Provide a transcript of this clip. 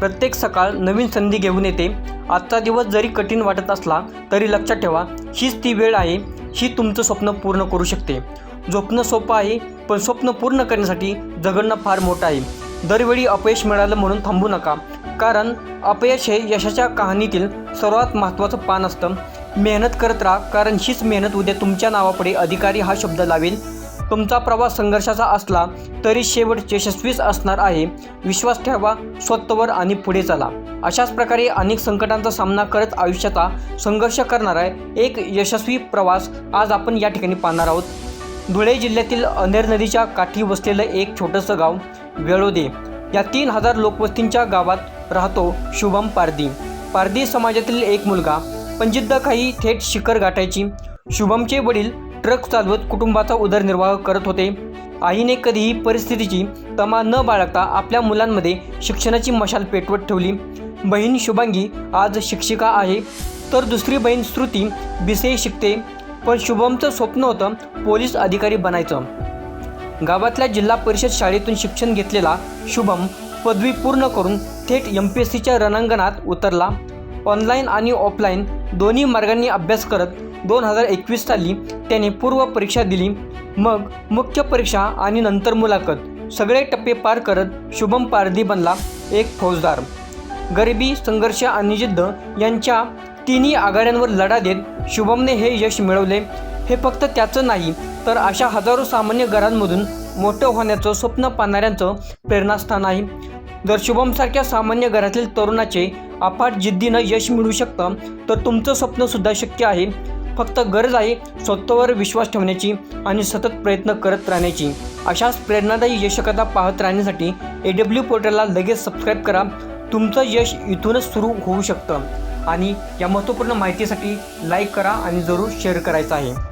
प्रत्येक सकाळ नवीन संधी घेऊन येते. आजचा दिवस जरी कठीण वाटत असला तरी लक्षात ठेवा हीच ती वेळ आहे ही तुमचं स्वप्न पूर्ण करू शकते. झोपणं सोपं आहे पण स्वप्न पूर्ण करण्यासाठी जगणं फार मोठं आहे. दरवेळी अपयश मिळालं म्हणून थांबू नका कारण अपयश हे यशाच्या कहाणीतील सर्वात महत्त्वाचं पान असतं. मेहनत करत राहा कारण हीच मेहनत उद्या तुमच्या नावापुढे अधिकारी हा शब्द लावेल. तुमचा प्रवास संघर्षाचा असला तरी शेवट यशस्वीच असणार आहे. विश्वास ठेवा स्वतःवर आणि पुढे चला. अशाच प्रकारे अनेक संकटांचा सामना करत आयुष्याचा संघर्ष करणारा एक यशस्वी प्रवास आज आपण या ठिकाणी पाहणार आहोत. धुळे जिल्ह्यातील अनेर नदीच्या काठी वसलेलं एक छोटंसं गाव वेळोदे. या तीन हजार लोकवस्तींच्या गावात राहतो शुभम पारदी पारदी समाजातील एक मुलगा. पण जिद्द काही थेट शिखर गाठायची. शुभमचे वडील ट्रक चालवत कुटुंबाचा उदरनिर्वाह करत होते. आईने कधीही परिस्थितीची तमा न बाळगता आपल्या मुलांमध्ये शिक्षणाची मशाल पेटवत ठेवली. बहीण शुभांगी आज शिक्षिका आहे. तर दुसरी बहीण श्रुती बिसे शिकते. पण शुभमचं स्वप्न होतं पोलीस अधिकारी बनायचं. गावातल्या जिल्हा परिषद शाळेतून शिक्षण घेतलेला शुभम पदवी पूर्ण करून थेट एम पी एस सीच्या रणांगणात उतरला. ऑनलाईन आणि ऑफलाईन दोन्ही मार्गांनी अभ्यास करत दोन हजार एकवीस साली त्याने पूर्व परीक्षा दिली. मग मुख्य परीक्षा आणि नंतर मुलाखत. सगळे टप्पे पार करत शुभम पारधी बनला एक फौजदार. गरिबी संघर्ष आणि जिद्द यांच्या तिन्ही आघाड्यांवर लढा देत शुभमने हे यश मिळवले. हे फक्त त्याचं नाही तर अशा हजारो सामान्य घरांमधून मोठं होण्याचं स्वप्न पाहणाऱ्यांचं प्रेरणास्थान आहे. जर शुभमसारख्या सामान्य घरातील तरुणाचे अफाट जिद्दीनं यश मिळू शकतं तर तुमचं स्वप्नसुद्धा शक्य आहे. फक्त गरज आहे स्वतःवर विश्वास ठेवण्याची आणि सतत प्रयत्न करत राहण्याची. अशाच प्रेरणादायी यशकथा पाहत राहण्यासाठी ए डब्ल्यू पोर्टलला लगेच सबस्क्राईब करा. तुमचं यश इथूनच सुरू होऊ शकतं. आणि या महत्त्वपूर्ण माहितीसाठी लाईक करा आणि जरूर शेअर करायचं आहे.